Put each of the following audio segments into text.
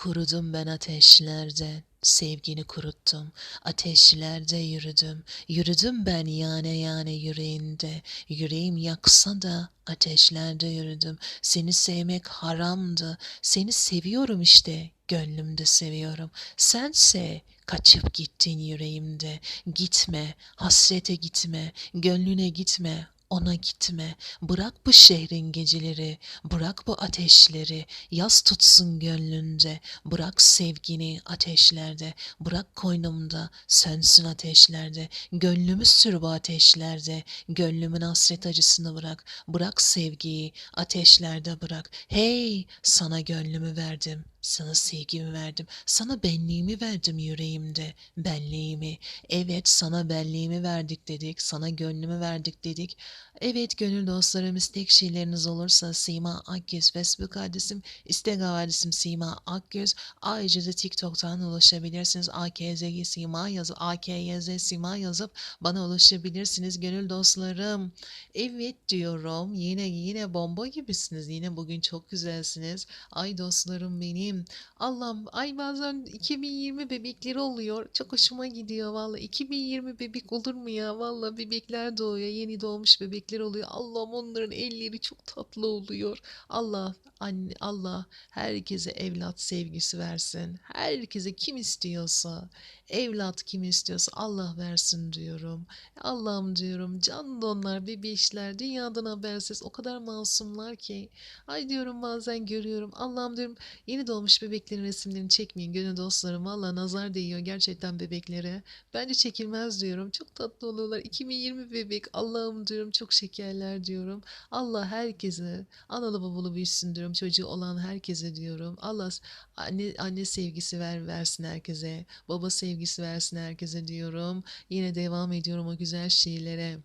Kurudum ben ateşlerde, sevgini kuruttum. Ateşlerde yürüdüm, yürüdüm ben yane yane yüreğinde. Yüreğim yaksa da ateşlerde yürüdüm. Seni sevmek haramdı, seni seviyorum işte, gönlümde seviyorum. Sense kaçıp gittin yüreğimde. Gitme, hasrete gitme, gönlüne gitme, ona gitme. Bırak bu şehrin geceleri, bırak bu ateşleri. Yaz tutsun gönlünde, bırak sevgini ateşlerde. Bırak koynumda, sönsün ateşlerde. Gönlümü sür bu ateşlerde. Gönlümün hasret acısını bırak. Bırak sevgiyi, ateşlerde bırak. Hey, sana gönlümü verdim. Sana sevgimi verdim. Sana benliğimi verdim yüreğimde. Benliğimi. Evet sana benliğimi verdik dedik. Sana gönlümü verdik dedik. Evet gönül dostlarım istek şeyleriniz olursa Sima Akgöz Facebook adresim, Instagram adresim Sima Akgöz. Ayrıca da TikTok'tan ulaşabilirsiniz. AKZG Sima yazıp AKYZ Sima yazıp bana ulaşabilirsiniz gönül dostlarım. Evet diyorum. Yine yine bomba gibisiniz. Yine bugün çok güzelsiniz. Ay dostlarım benim. Allah'ım ay bazen 2020 bebekleri oluyor. Çok hoşuma gidiyor valla. 2020 bebek olur mu ya? Valla bebekler doğuyor. Yeni doğmuş bebekler oluyor. Allah'ım onların elleri çok tatlı oluyor. Allah anne Allah herkese evlat sevgisi versin. Herkese kim istiyorsa evlat kim istiyorsa Allah versin diyorum. Allah'ım diyorum can donlar bebişler dünyadan habersiz o kadar masumlar ki. Ay diyorum bazen görüyorum. Allah'ım diyorum yeni doğmuş bebeklerin resimlerini çekmeyin gönül dostlarım. Valla nazar değiyor gerçekten bebeklere. Bence çekilmez diyorum. Çok tatlı oluyorlar. 2020 bebek Allah'ım diyorum çok şekerler diyorum. Allah herkese analı babalı büyüsün diyorum. Çocuğu olan herkese diyorum. Allah anne anne sevgisi ver versin herkese. Baba sevgisi versin herkese diyorum. Yine devam ediyorum o güzel şeylere.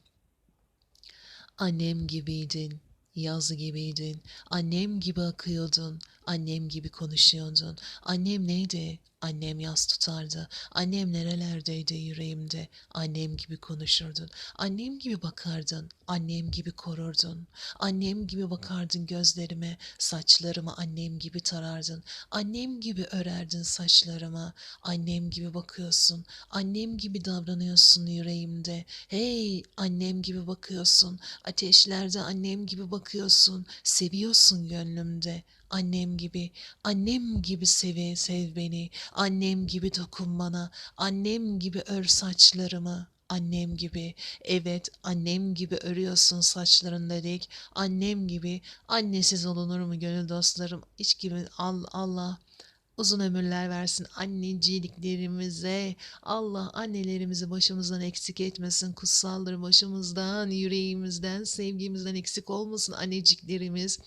Annem gibiydin. Yaz gibiydin. Annem gibi akıyordun. Annem gibi konuşuyordun. Annem neydi? Annem yas tutardı. Annem nerelerdeydi yüreğimde. Annem gibi konuşurdun. Annem gibi bakardın. Annem gibi korurdun. Annem gibi bakardın gözlerime. Saçlarımı annem gibi tarardın. Annem gibi örerdin saçlarıma. Annem gibi bakıyorsun. Annem gibi davranıyorsun yüreğimde. Hey annem gibi bakıyorsun. Ateşlerde annem gibi bakıyorsun. Seviyorsun gönlümde. Annem gibi, annem gibi sev, sev beni. Annem gibi dokun bana. Annem gibi ör saçlarımı. Annem gibi, evet annem gibi örüyorsun saçların dedik. Annem gibi, annesiz olunur mu gönül dostlarım? Hiç gibi Allah uzun ömürler versin anneciliklerimize. Allah annelerimizi başımızdan eksik etmesin. Kutsaldır başımızdan, yüreğimizden, sevgimizden eksik olmasın anneciklerimiz.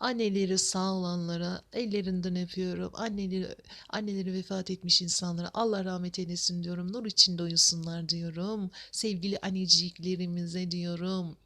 Anneleri sağ olanlara ellerinden öpüyorum. Anneleri, anneleri vefat etmiş insanlara Allah rahmet eylesin diyorum. Nur içinde uyusunlar diyorum. Sevgili anneciklerimize diyorum.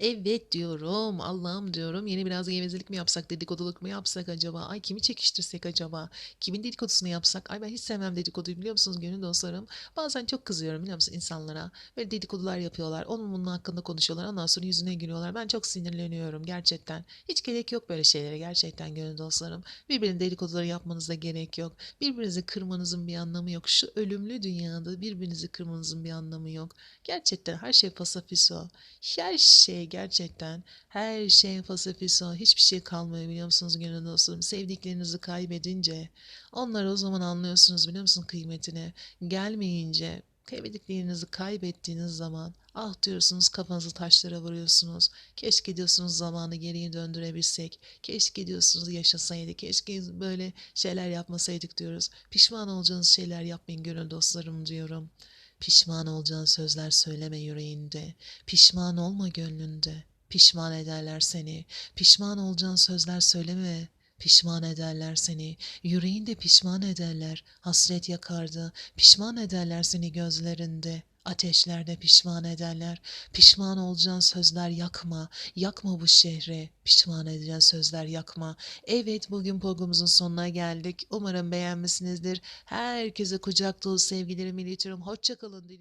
Evet diyorum. Allah'ım diyorum. Yeni biraz gevezelik mi yapsak, dedikoduluk mu yapsak acaba? Ay kimi çekiştirsek acaba? Kimin dedikodusunu yapsak? Ay ben hiç sevmem dedikoduyu biliyor musunuz gönül dostlarım? Bazen çok kızıyorum biliyor musun insanlara? Böyle dedikodular yapıyorlar. Onun bunun hakkında konuşuyorlar. Ondan sonra yüzüne gülüyorlar. Ben çok sinirleniyorum gerçekten. Hiç gerek yok böyle şeylere gerçekten gönül dostlarım. Birbirinin dedikoduları yapmanıza gerek yok. Birbirinizi kırmanızın bir anlamı yok. Şu ölümlü dünyada birbirinizi kırmanızın bir anlamı yok. Gerçekten her şey pasafiso. Her gerçekten her şey pasafiso. Hiçbir şey kalmıyor biliyor musunuz gönül dostlarım. Sevdiklerinizi kaybedince onları o zaman anlıyorsunuz biliyor musun kıymetini. Gelmeyince kaybettiklerinizi kaybettiğiniz zaman ah diyorsunuz kafanızı taşlara vuruyorsunuz. Keşke diyorsunuz zamanı geriye döndürebilsek. Keşke diyorsunuz yaşasaydık. Keşke böyle şeyler yapmasaydık diyoruz. Pişman olacağınız şeyler yapmayın gönül dostlarım diyorum. Pişman olacağın sözler söyleme yüreğinde. Pişman olma gönlünde. Pişman ederler seni. Pişman olacağın sözler söyleme. Pişman ederler seni. Yüreğinde pişman ederler. Hasret yakardı. Pişman ederler seni gözlerinde. Ateşlerde pişman ederler. Pişman olacağın sözler yakma. Yakma bu şehri. Pişman edeceğin sözler yakma. Evet bugün programımızın sonuna geldik. Umarım beğenmişsinizdir. Herkese kucak dolu sevgilerimi iletiyorum. Hoşçakalın diliyorum.